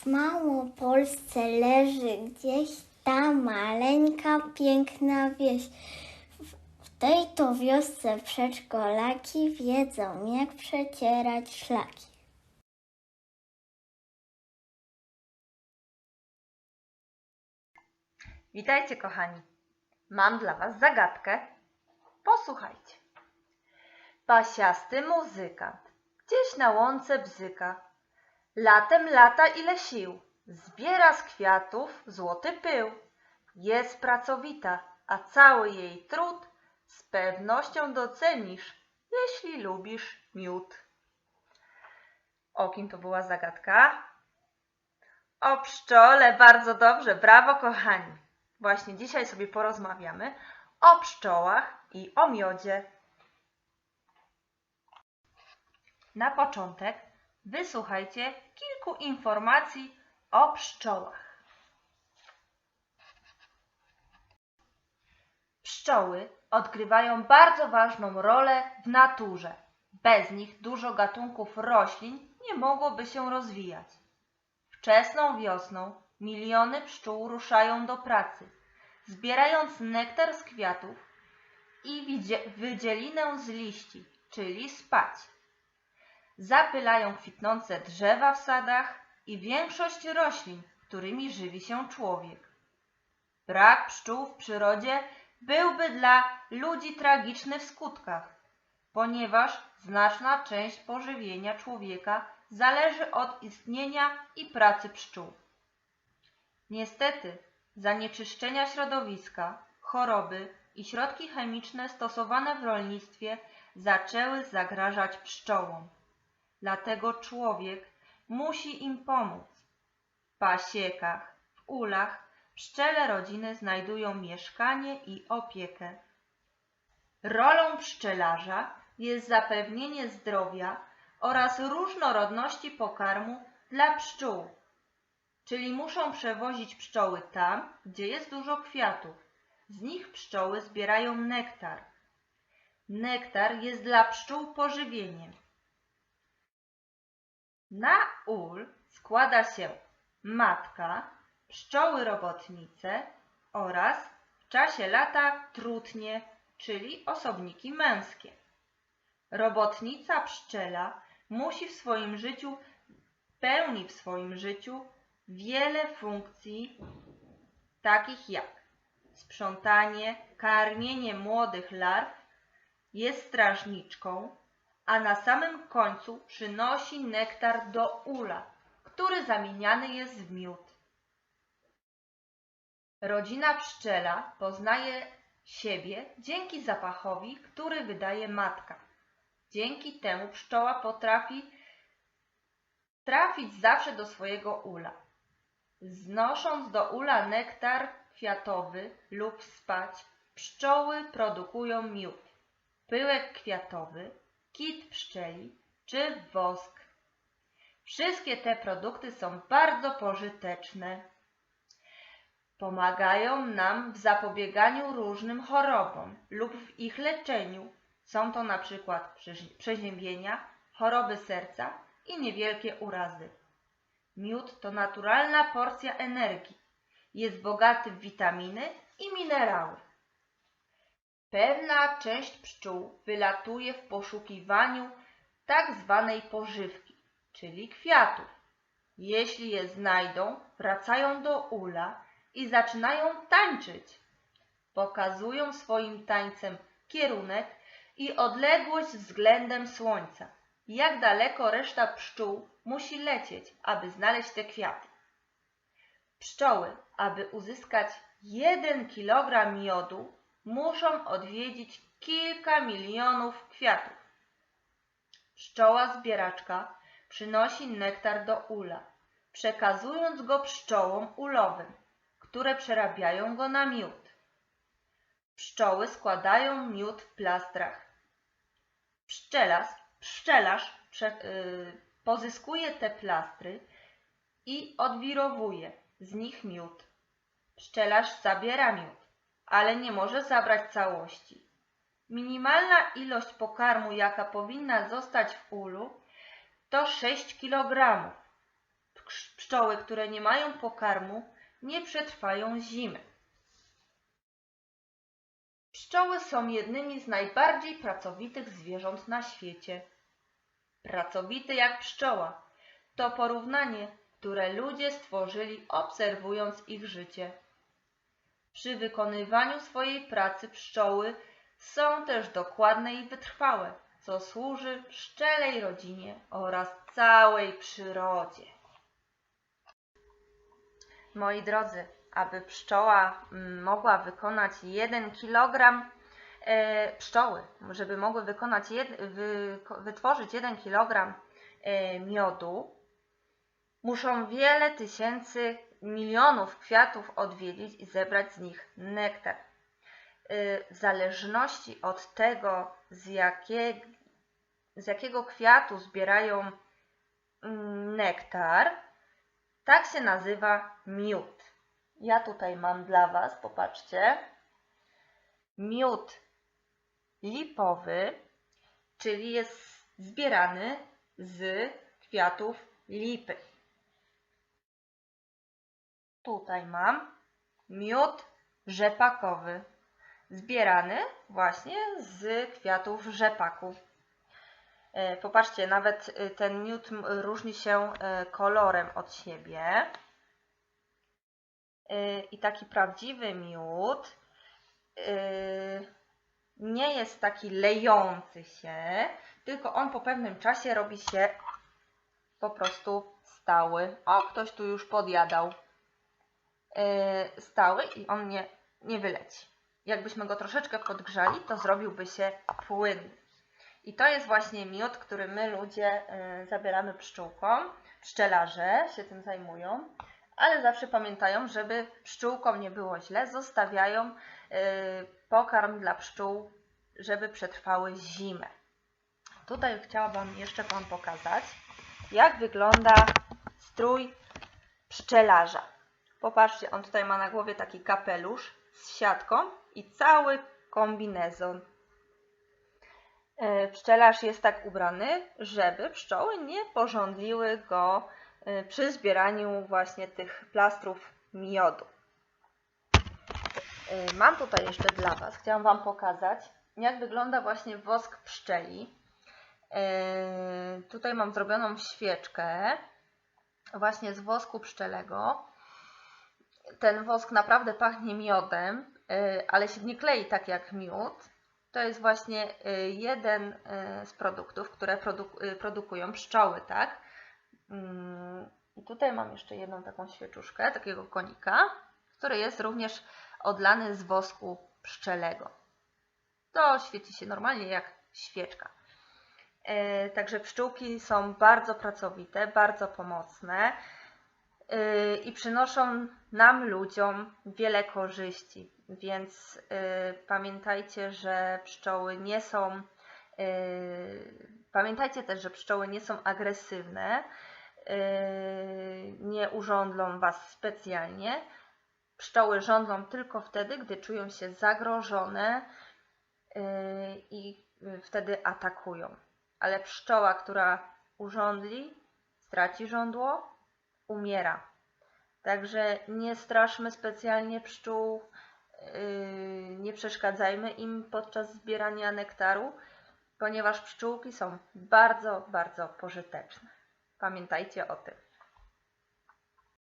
W Małopolsce leży gdzieś ta maleńka, piękna wieś. W- tej to wiosce przedszkolaki wiedzą, jak przecierać szlaki. Witajcie, kochani. Mam dla Was zagadkę. Posłuchajcie. Pasiasty muzykant gdzieś na łące bzyka. Latem lata ile sił, zbiera z kwiatów złoty pył. Jest pracowita, a cały jej trud z pewnością docenisz, jeśli lubisz miód. O kim to była zagadka? O pszczole, bardzo dobrze, brawo kochani. Właśnie dzisiaj sobie porozmawiamy o pszczołach i o miodzie. Na początek wysłuchajcie kilku informacji o pszczołach. Pszczoły odgrywają bardzo ważną rolę w naturze. Bez nich dużo gatunków roślin nie mogłoby się rozwijać. Wczesną wiosną miliony pszczół ruszają do pracy, zbierając nektar z kwiatów i wydzielinę z liści, czyli spać. Zapylają kwitnące drzewa w sadach i większość roślin, którymi żywi się człowiek. Brak pszczół w przyrodzie byłby dla ludzi tragiczny w skutkach, ponieważ znaczna część pożywienia człowieka zależy od istnienia i pracy pszczół. Niestety, zanieczyszczenia środowiska, choroby i środki chemiczne stosowane w rolnictwie zaczęły zagrażać pszczołom. Dlatego człowiek musi im pomóc. W pasiekach, w ulach pszczele rodziny znajdują mieszkanie i opiekę. Rolą pszczelarza jest zapewnienie zdrowia oraz różnorodności pokarmu dla pszczół, czyli muszą przewozić pszczoły tam, gdzie jest dużo kwiatów. Z nich pszczoły zbierają nektar. Nektar jest dla pszczół pożywieniem. Na ul składa się matka, pszczoły robotnice oraz w czasie lata trutnie, czyli osobniki męskie. Robotnica pszczela musi w swoim życiu, pełni w swoim życiu wiele funkcji, takich jak sprzątanie, karmienie młodych larw, jest strażniczką, a na samym końcu przynosi nektar do ula, który zamieniany jest w miód. Rodzina pszczela poznaje siebie dzięki zapachowi, który wydaje matka. Dzięki temu pszczoła potrafi trafić zawsze do swojego ula. Znosząc do ula nektar kwiatowy lub spać, pszczoły produkują miód, pyłek kwiatowy, kit pszczeli czy wosk. Wszystkie te produkty są bardzo pożyteczne. Pomagają nam w zapobieganiu różnym chorobom lub w ich leczeniu. Są to na przykład przezi- przeziębienia, choroby serca i niewielkie urazy. Miód to naturalna porcja energii. Jest bogaty w witaminy i minerały. Pewna część pszczół wylatuje w poszukiwaniu tak zwanej pożywki, czyli kwiatów. Jeśli je znajdą, wracają do ula i zaczynają tańczyć. Pokazują swoim tańcem kierunek i odległość względem słońca. Jak daleko reszta pszczół musi lecieć, aby znaleźć te kwiaty. Pszczoły, aby uzyskać 1 kg miodu, muszą odwiedzić kilka milionów kwiatów. Pszczoła zbieraczka przynosi nektar do ula, przekazując go pszczołom ulowym, które przerabiają go na miód. Pszczoły składają miód w plastrach. Pszczelarz, pszczelarz prze, y, pozyskuje te plastry i odwirowuje z nich miód. Pszczelarz zabiera miód, ale nie może zabrać całości. Minimalna ilość pokarmu, jaka powinna zostać w ulu, to 6 kg. Pszczoły, które nie mają pokarmu, nie przetrwają zimy. Pszczoły są jednymi z najbardziej pracowitych zwierząt na świecie. Pracowity jak pszczoła to porównanie, które ludzie stworzyli obserwując ich życie. Przy wykonywaniu swojej pracy pszczoły są też dokładne i wytrwałe, co służy pszczelej rodzinie oraz całej przyrodzie. Moi drodzy, aby pszczoła mm, mogła wykonać 1 kg e, pszczoły, żeby mogły wykonać wytworzyć 1 kg e, miodu, muszą wiele tysięcy milionów kwiatów odwiedzić i zebrać z nich nektar. Y, W zależności od tego, z, z jakiego kwiatu zbierają mm, nektar, tak się nazywa miód. Ja tutaj mam dla Was, popatrzcie, miód lipowy, czyli jest zbierany z kwiatów lipy. Tutaj mam miód rzepakowy, zbierany właśnie z kwiatów rzepaku. E, Popatrzcie, nawet e, ten miód różni się e, kolorem od siebie. I taki prawdziwy miód nie jest taki lejący się, tylko on po pewnym czasie robi się po prostu stały. O, ktoś tu już podjadał. E, Stały i on nie, nie wyleci. Jakbyśmy go troszeczkę podgrzali, to zrobiłby się płynny. I to jest właśnie miód, który my ludzie y, zabieramy pszczółkom. Pszczelarze się tym zajmują, ale zawsze pamiętają, żeby pszczółkom nie było źle, zostawiają y, pokarm dla pszczół, żeby przetrwały zimę. Tutaj chciałabym jeszcze Wam pokazać, jak wygląda strój pszczelarza. Popatrzcie, on tutaj ma na głowie taki kapelusz z siatką i cały kombinezon. E, Pszczelarz jest tak ubrany, żeby pszczoły nie porządliły go e, przy zbieraniu właśnie tych plastrów miodu. E, Mam tutaj jeszcze dla Was, chciałam Wam pokazać, jak wygląda właśnie wosk pszczeli. Tutaj mam zrobioną świeczkę właśnie z wosku pszczelego. Ten wosk naprawdę pachnie miodem, y, ale się nie klei tak jak miód. To jest właśnie y, jeden y, z produktów, które produ- produkują pszczoły, tak? Mm, I tutaj mam jeszcze jedną taką świeczuszkę, takiego konika, który jest również odlany z wosku pszczelego. To świeci się normalnie jak świeczka. Także pszczółki są bardzo pracowite, bardzo pomocne i przynoszą nam, ludziom, wiele korzyści. Więc yy, pamiętajcie, że pszczoły nie są. Yy, pamiętajcie też, że pszczoły nie są agresywne, nie urządlą Was specjalnie. Pszczoły rządzą tylko wtedy, gdy czują się zagrożone i wtedy atakują. Ale pszczoła, która urządli, straci żądło, umiera. Także nie straszmy specjalnie pszczół, yy, nie przeszkadzajmy im podczas zbierania nektaru, ponieważ pszczółki są bardzo, bardzo pożyteczne. Pamiętajcie o tym.